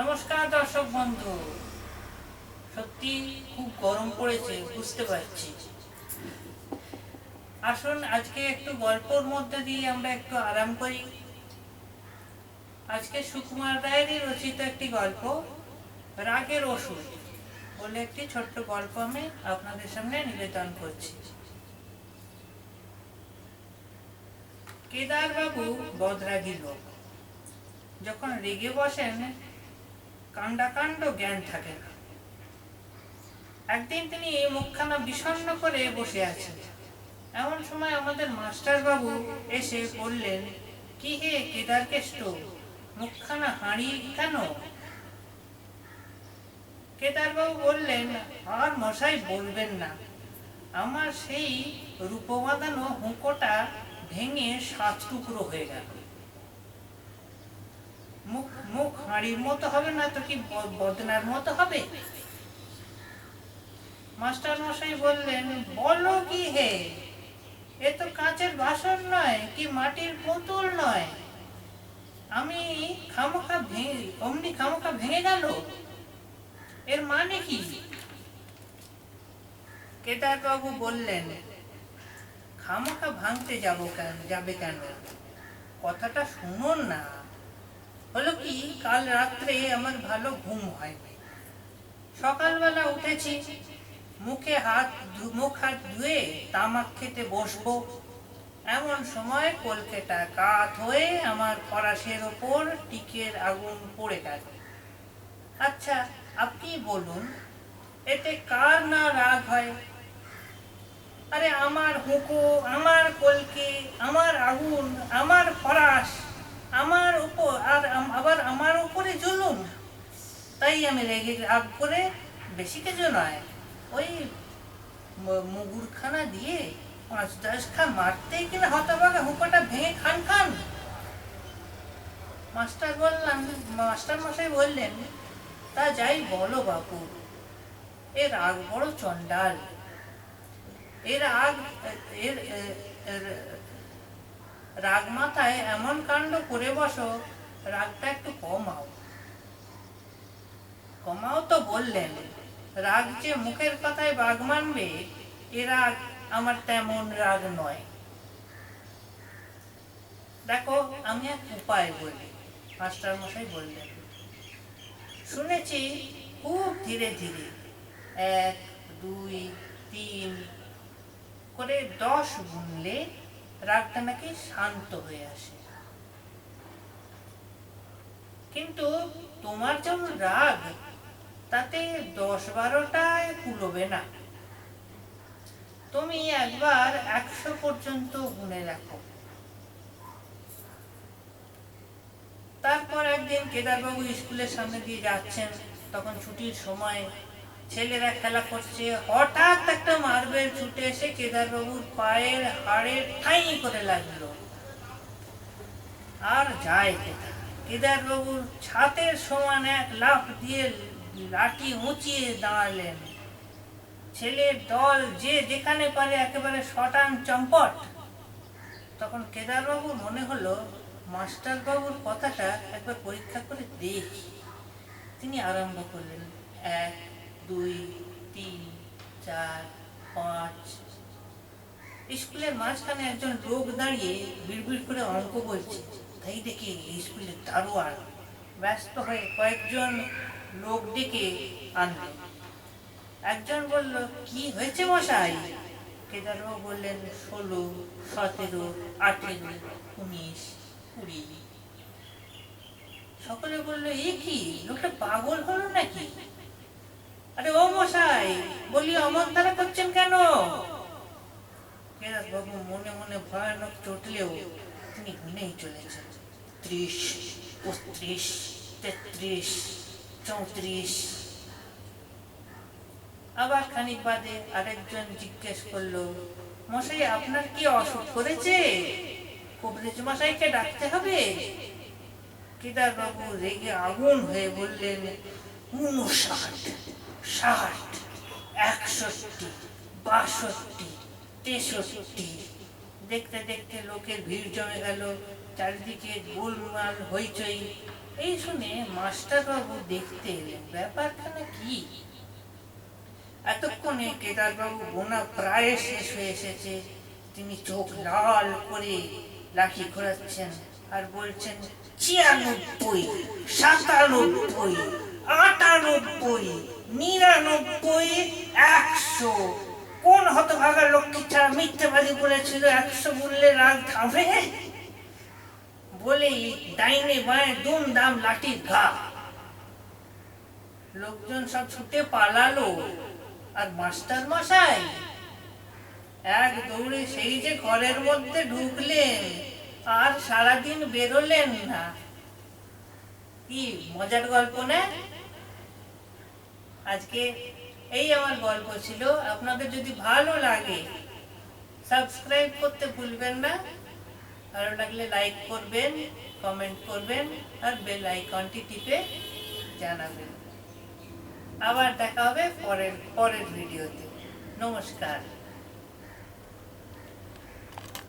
নমস্কার দর্শক বন্ধু। সত্যি খুব গরম পড়েছে, বুঝতে পারছি। আসুন, আজকে একটু গল্পর মধ্যে দিয়ে আমরা একটু আরাম করি। আজকে সুকুমার রায়েরই রচিত একটি গল্প, রাগের ওষুধ বলে একটি ছোট্ট গল্প আমি আপনাদের সামনে নিবেদন করছি। কেদারবাবু বদরাগী লোক। যখন রেগে বসেন কাণ্ডাকাণ্ড জ্ঞান থাকে না। একদিন তিনি মুখখানা বিষণ্ণ করে বসে আছেন। এমন সময় আমাদের মাস্টার বাবু এসে বললেন, কি হে কেদার কেষ্ট মুখখানা হাঁড়ি কেন? কেদারবাবু বললেন, আর মশাই বলবেন না। আমার সেই রূপবাদানো হুঁকোটা ভেঙে সাত টুকরো হয়ে গেল। মুখ মুখ হাঁড়ির মতো হবে না তো কি বদনার মতো হবে? মাস্টার মশাই বললেন, বলো কি হে? এ তো কাঁচের নয়, কি মাটির পুতুল নয়। আমি খামোখা ভেঙে, অমনি খামোখা ভেঙে গেল। এর মানে কি? কেদারবাবু বললেন, খামোখা ভাঙতে যাব কেন, যাবে কেন? কথাটা শুনুন না। হলো কি, কাল রাত্রে আমার ভালো ঘুম হয়নি সকালবেলা উঠেছি, মুখে হাত মুখ হাত ধুয়ে তামাক খেতে বসবো। এমন সময় কলকেটা কাত হয়ে আমার ফরাসের ওপর টিকের আগুন পড়ে গেল। আচ্ছা আপনি বলুন, এতে কার না রাগ হয়? আরে, আমার হুঁকো, আমার কলকে, আমার আগুন, আমার ফরাস আমার উপর আর আম- আবার আমার উপরে জুলুম তাই আমি রেগে রাগ করে বেশি কিছু নয়। ওই মুগুরখানা দিয়ে পাঁচ দশ খান মারতেই কিনা হতভাগা হুঁকোটা ভেঙে খান খান। মাস্টার বললাম, মাস্টার মশাই বললেন, তা যাই বলো বাপু, এর আগ বড় চণ্ডাল। এর আগ, এর- রাগ মাথায় এমন কাণ্ড করে বসো রাগটা একটু কমাও। কমাও তো বললেন, রাগ যে মুখের কথায় বাগ মানবে, এ রাগ আমার তেমন রাগ নয়। দেখো, আমি এক উপায় বলি, মাস্টার মশাই বললেন। শুনেছি খুব ধীরে ধীরে, এক, দুই, তিন করে দশ গুনলে রাগটা নাকি শান্ত হয়ে আসে। কিন্তু তোমার যেমন রাগ, তাতে দশ বারোটায় কুলোবে না। তুমি একবার একশো পর্যন্ত গুনে রাখো তারপর একদিন কেদারবাবু স্কুলের সামনে দিয়ে যাচ্ছেন। তখন ছুটির সময় ছেলেরা খেলা করছে। হঠাৎ একটা মার্বেল ছুটে এসে কেদারবাবুর পায়ের হাড়ের ঠাই করে লাগল। আর যায় কেদার কেদারবাবুর ছাতের সমান এক লাফ দিয়ে লাঠি উঁচিয়ে দাঁড়ালেন। ছেলের দল যে যেখানে পারে একেবারে শটান চম্পট। তখন কেদারবাবুর মনে হলো, মাস্টারবাবুর কথাটা একবার পরীক্ষা করে দেখি। তিনি আরম্ভ করলেন, এক, দুই, তিন, চার, পাঁচ স্কুলের মাঝখানে একজন লোক দাঁড়িয়ে বিড়বিড় করে অঙ্ক বলছে। তাই দেখি স্কুলের দারোয়ান ব্যস্ত হয়ে কয়েকজন লোক ডেকে আনলেন একজন বলল, কি হয়েছে মশাই? কেদারবাবু বললেন, ষোলো, সতেরো, আঠেরো, উনিশ, কুড়ি। সকলে বলল, এ কি লোকটা পাগল হলো নাকি? আরে ও মশাই, বলি অমন তারা করছেন কেন? কেদারবাবু মনে মনে ভয়ানক চটলেও তিনি গুনেই চলেছেন। ত্রিশ বত্রিশ তেত্রিশ, চৌত্রিশ। আবার খানিক বাদে আরেকজন জিজ্ঞেস করল, মশাই, আপনার কি অসুখ করেছে? কবরেজ মশাইকে ডাকতে হবে? কেদার বাবু রেগে আগুন হয়ে বললেন, উনষাট, ষাট, একষট্টি, বাষট্টি তেষট্টি দেখতে দেখতে লোকের ভিড় জমে গেল, চারিদিকে গোলমাল হইচই। এই শুনে মাস্টারবাবু দেখতে এলেন ব্যাপারখানা কি? এতক্ষণে কেদারবাবু গোনা প্রায় শেষ হয়ে এসেছে। তিনি চোখ লাল করে লাঠি ঘোরাচ্ছেন আর বলছেন, ছিয়ানব্বই, সাতানব্বই, আটানব্বই, নিরানব্বই, একশো কোন হতভাগা ছাড়া মিথ্যেবাদী বলেছিল? একশো বললে রাগ থামে? বলেই ডাইনে বাঁয়ে দুম দাম লাঠির ঘা। লোকজন সব ছুটে পালালো। আর মাস্টার মশাই, এক দৌড়ে সেই যে ঘরের মধ্যে ঢুকলেন, আর সারাদিন বেরোলেন না। কি মজার গল্প, না? আজকে এই আমার গল্প ছিল। আপনাদের যদি ভালো লাগে সাবস্ক্রাইব করতে ভুলবেন না। ভালো লাগলে লাইক করবেন কমেন্ট করবেন, আর বেল আইকনটি টিপে জানাবেন। আবার দেখা হবে পরের পরের ভিডিওতে নমস্কার।